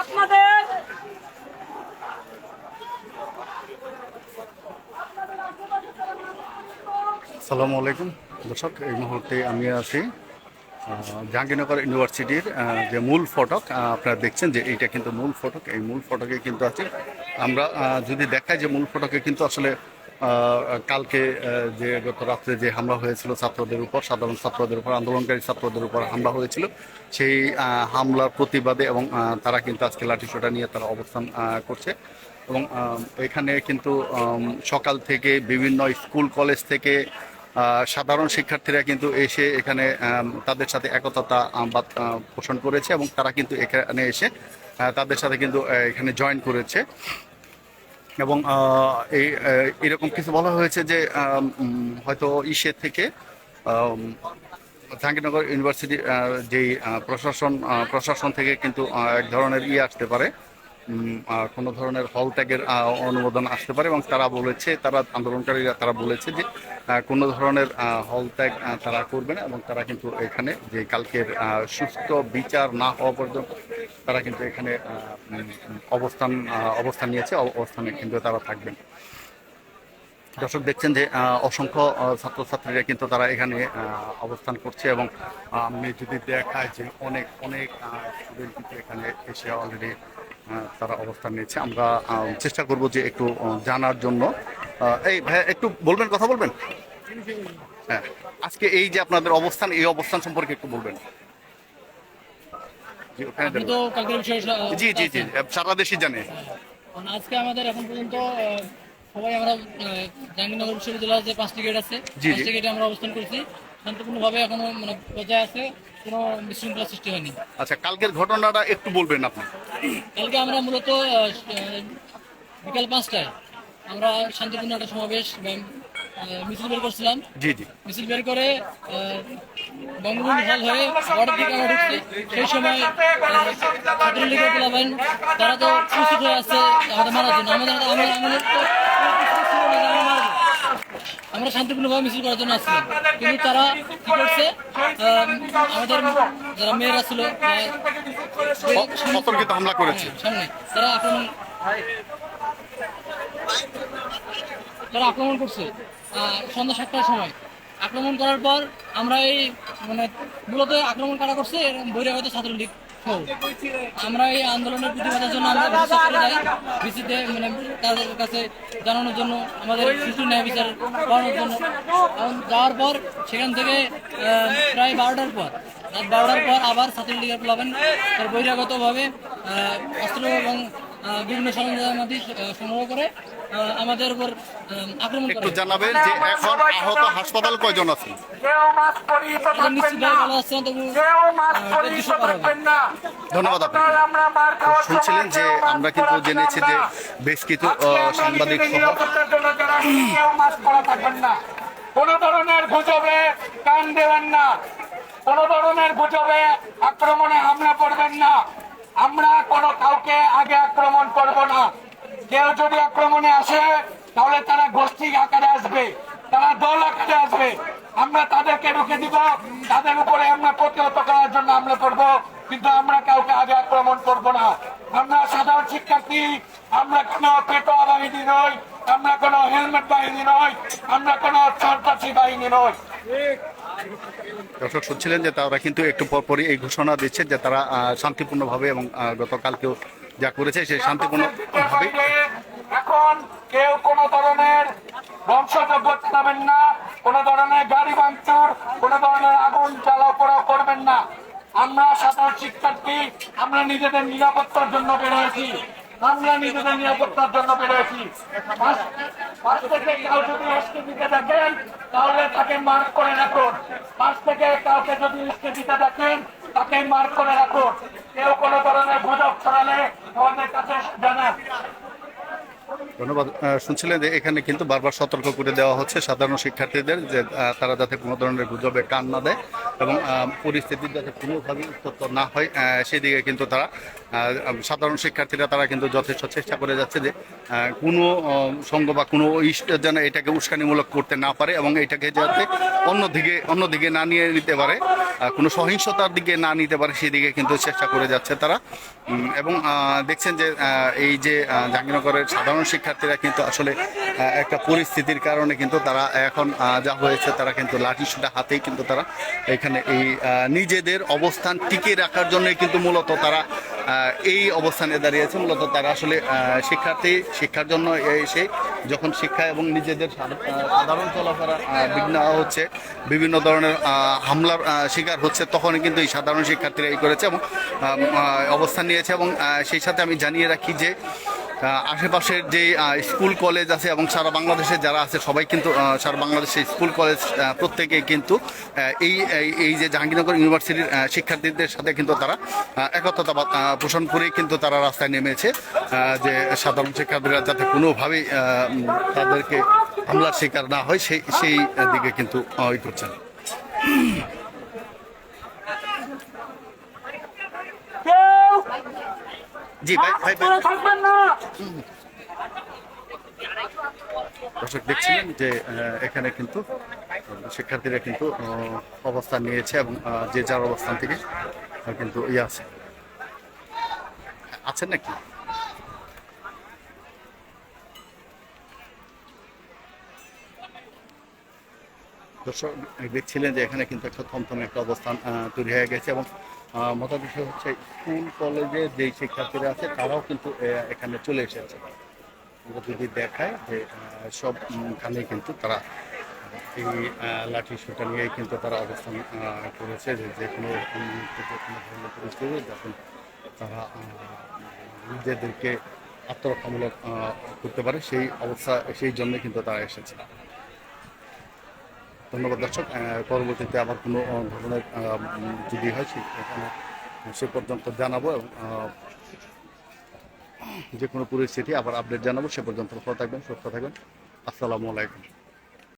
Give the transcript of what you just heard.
আপনাদের সালামু আলাইকুম। দর্শক, এই মুহূর্তে আমি আছি জাহাঙ্গীরনগর ইউনিভার্সিটির যে মূল ফটক আপনারা দেখছেন যে এইটা কিন্তু মূল ফটক। এই মূল ফটকে কিন্তু আছে। আমরা যদি দেখাই যে মূল ফটকে কিন্তু আসলে কালকে যে গত রাত্রে যে হামলা হয়েছিল ছাত্রদের উপর, সাধারণ ছাত্রদের উপর, আন্দোলনকারী ছাত্রদের উপর হামলা হয়েছিল, সেই হামলার প্রতিবাদে এবং তারা কিন্তু আজকে লাঠিসোঁটা নিয়ে তারা অবস্থান করছে এবং এখানে কিন্তু সকাল থেকে বিভিন্ন স্কুল, কলেজ থেকে সাধারণ শিক্ষার্থীরা কিন্তু এসে এখানে তাদের সাথে একতা পোষণ করেছে এবং তারা কিন্তু এখানে এসে তাদের সাথে কিন্তু এখানে জয়েন করেছে। এবং এই এরকম কিছু বলা হয়েছে যে হয়তো ইসে থেকে জাহাঙ্গীরনগর ইউনিভার্সিটি যেই প্রশাসন প্রশাসন থেকে কিন্তু এক ধরনের ইয়ে আসতে পারে। কোনো ধরনের হল ত্যাগের অনুমোদন আসতে পারে এবং তারা বলেছে, তারা আন্দোলনকারীরা তারা বলেছে যে কোনো ধরনের হল ত্যাগ তারা করবে না এবং তারা কিন্তু এখানে যে কালকের সুস্থ বিচার না হওয়া পর্যন্ত তারা কিন্তু এখানে অবস্থান অবস্থান নিয়েছে অব- অবস্থানে কিন্তু তারা থাকবেন। দর্শক দেখছেন যে অসংখ্য ছাত্রছাত্রীরা কিন্তু তারা এখানে অবস্থান করছে এবং আমি যদি দেখায় যে অনেক অনেক স্টুডেন্ট কিন্তু এখানে এসে অলরেডি তারা অবস্থান নিয়েছে। আমরা চেষ্টা করব যে একটু জানার জন্য। এই ভাই একটু বলবেন কথা বলবেন? হ্যাঁ। আজকে এই যে আপনাদের অবস্থান এই অবস্থান সম্পর্কে একটু বলবেন। জি, জি জি সারা দেশই জানে। আজকে আমাদের এখন পর্যন্ত সবাই আমরা জাহাঙ্গীরনগর বিশ্ববিদ্যালয়ের যে পাঁচটি গেট আছে। পাঁচটি গেটে আমরা অবস্থান করছি। শান্তিপূর্ণভাবে এখনও মানে বজায় আছে কোনো বিশৃঙ্খলা সৃষ্টি হয়নি। আচ্ছা কালকের ঘটনাটা একটু বলবেন আপনি। কালকে আমরা মূলত বিকাল পাঁচটায় আমরা শান্তিপূর্ণ একটা সমাবেশ মিছিল বের করছিলাম। জি জি। মিছিল বের করে বঙ্গবন্ধু হল হয়ে বর্ডার দিকে আমরা ঢুকছি। সেই সময় ছাত্রলীগের পোলাবেন তারা তো প্রস্তুত হয়ে আছে আমাদের মারার জন্য আমাদের আমাদের আমরা। শান্তিপূর্ণভাবে মিছিল করার জন্য আসছিলাম কিন্তু তারা কি করছে? আমাদের যারা মেয়েরা ছিল অতর্কিত হামলা করেছে। সামনে। তারা আক্রমণ তারা আক্রমণ করছে সন্ধ্যা সাতটার সময়। আক্রমণ করার পর আমরা এই মানে মূলত আক্রমণ কারা করছে? বহিরাগত ছাত্রলীগ। আমরা এই আন্দোলনের প্রতিবাদের জন্য আমরা ভিসিতে মানে তাদের কাছে জানানোর জন্য আমাদের শিশু ন্যায় বিচার করানোর জন্য। যাওয়ার পর সেখান থেকে প্রায় বারোটার পর, রাত বারোটার পর আবার ছাত্রলীগের প্লাবেন তার বহিরাগতভাবে অস্ত্র এবং বিভিন্ন সরঞ্জামাদি সংগ্রহ করে আমাদের উপর আক্রমণ একটু জানাবেন যে এখন আহত হাসপাতাল কয়জন ধন্যবাদ শুনছিলেন যে আমরা কিন্তু জেনেছি যে বেশ কিছু সাংবাদিক কোন ধরনের গুজবে কান দেবেন না। কোন ধরনের গুজবে আক্রমণে হামলা করবেন না। আমরা কোনো কাউকে আগে আক্রমণ করব না। কেউ যদি আক্রমণে আসে, তাহলে তারা গোষ্ঠী আকারে আসবে, তারা দল আকারে আসবে। আমরা তাদেরকে রুখে দিব, তাদের উপরে আমরা প্রতিহত করার জন্য আমরা করব, কিন্তু আমরা কাউকে আগে আক্রমণ করব না। আমরা সাধারণ শিক্ষার্থী, আমরা কোনো পেটোয়া বাহিনী নই, আমরা কোনো হেলমেট বাহিনী নই, আমরা কোনো সন্ত্রাসী বাহিনী নই। দর্শক শুনছিলেন যে তারা কিন্তু একটু পরপরই এই ঘোষণা দিচ্ছে যে তারা শান্তিপূর্ণভাবে এবং গতকালকেও যা করেছে সেই শান্তিপূর্ণভাবে বাইরে এখন কেউ কোন ধরনের ধ্বংসযোগ্য চালাবেন না, কোন ধরনের গাড়ি ভাঙচুর, কোন ধরনের আগুন জ্বালা পোড়া করবেন না। আমরা সাধারণ শিক্ষার্থী, আমরা নিজেদের নিরাপত্তার জন্য বেরোয়েছি আমরা নিজেদের নিরাপত্তার জন্য বেরোয়েছি পাশ- থেকে কেউ যদি এসকে দিতে দেখেন তাহলে তাকে মার্ক করে রাখুন। পাশ থেকে কাউকে যদি এসকে দিতে দেখেন তাকে মার্ক করে রাখুন। কেউ কোনো ধরনের গুজব ছড়ালে ধন্যবাদ। শুনছিলেন যে এখানে কিন্তু বারবার সতর্ক করে দেওয়া হচ্ছে সাধারণ শিক্ষার্থীদের যে তারা যাতে কোনো ধরনের গুজবে কান না দেয়। এবং আহ, পরিস্থিতির যাতে কোনোভাবে উত্তপ্ত না হয় সেদিকে কিন্তু তারা সাধারণ শিক্ষার্থীরা তারা কিন্তু যথেষ্ট চেষ্টা করে যাচ্ছে যে কোনো সঙ্গ বা কোনো ইষ্ট যেন এটাকে উস্কানিমূলক করতে না পারে এবং এটাকে যাতে অন্যদিকে অন্যদিকে না নিয়ে নিতে পারে কোনো সহিংসতার দিকে না নিতে পারে সেদিকে কিন্তু চেষ্টা করে যাচ্ছে তারা। এবং দেখছেন যে এই যে জাহাঙ্গীরনগরের সাধারণ শিক্ষার্থীরা কিন্তু আসলে একটা পরিস্থিতির কারণে কিন্তু তারা এখন যা হয়েছে তারা কিন্তু লাঠি সুটা হাতেই কিন্তু তারা এখানে এই নিজেদের অবস্থান টিকে রাখার জন্য কিন্তু মূলত তারা এই অবস্থানে দাঁড়িয়েছে। মূলত তারা আসলে শিক্ষার্থী, শিক্ষার জন্য এসে যখন শিক্ষা এবং নিজেদের সাধারণ চলাফেরা বিঘ্ন হচ্ছে, বিভিন্ন ধরনের হামলার শিকার হচ্ছে, তখনই কিন্তু এই সাধারণ শিক্ষার্থীরা এই করেছে এবং অবস্থান নিয়েছে এবং সেই সাথে আমি জানিয়ে রাখি যে আশেপাশের যে স্কুল কলেজ আছে এবং সারা বাংলাদেশে যারা আছে সবাই কিন্তু সারা বাংলাদেশের স্কুল কলেজ আহ, প্রত্যেকেই কিন্তু এই এই- যে জাহাঙ্গীরনগর ইউনিভার্সিটির শিক্ষার্থীদের সাথে কিন্তু তারা আহ, একত্রতাবাদ পোষণ করেই কিন্তু তারা রাস্তায় নেমেছে যে সাধারণ শিক্ষার্থীরা যাতে কোনোভাবেই তাদেরকে হামলার শিকার না হয় সেই সেই দিকে কিন্তু ই করছেন কেউ জি ভাই ভাই ভাই। থাকবেন না। দর্শক দেখছিলেন যে এখানে কিন্তু শিক্ষার্থীরা কিন্তু অবস্থান নিয়েছে এবং যে যার অবস্থান থেকে কিন্তু ইয়ে আছে। আছেন নাকি? দর্শক দেখছিলেন যে এখানে কিন্তু একটা থমথমে একটা অবস্থান তৈরি হয়ে গেছে এবং মজার বিষয় হচ্ছে স্কুল কলেজে যেই শিক্ষার্থীরা আছে তারাও কিন্তু এখানে চলে এসেছে। যদি দেখায় যে আহ, সবখানে কিন্তু তারা এই লাঠি সোটা নিয়েই কিন্তু তারা অবস্থান করেছে যে যে কোনো যে কোনো ধরনের পরিস্থিতি যখন তারা নিজেদেরকে আত্মরক্ষামূলক করতে পারে সেই অবস্থা সেই জন্য কিন্তু তারা এসেছে। ধন্যবাদ দর্শক। পরবর্তীতে আবার কোনো ধরনের যদি হয় সেখানে সে পর্যন্ত জানাব এবং যে কোনো পরিস্থিতি আবার আপডেট জানাব সে পর্যন্ত ভালো থাকবেন, সুস্থ থাকবেন। আসসালামু আলাইকুম।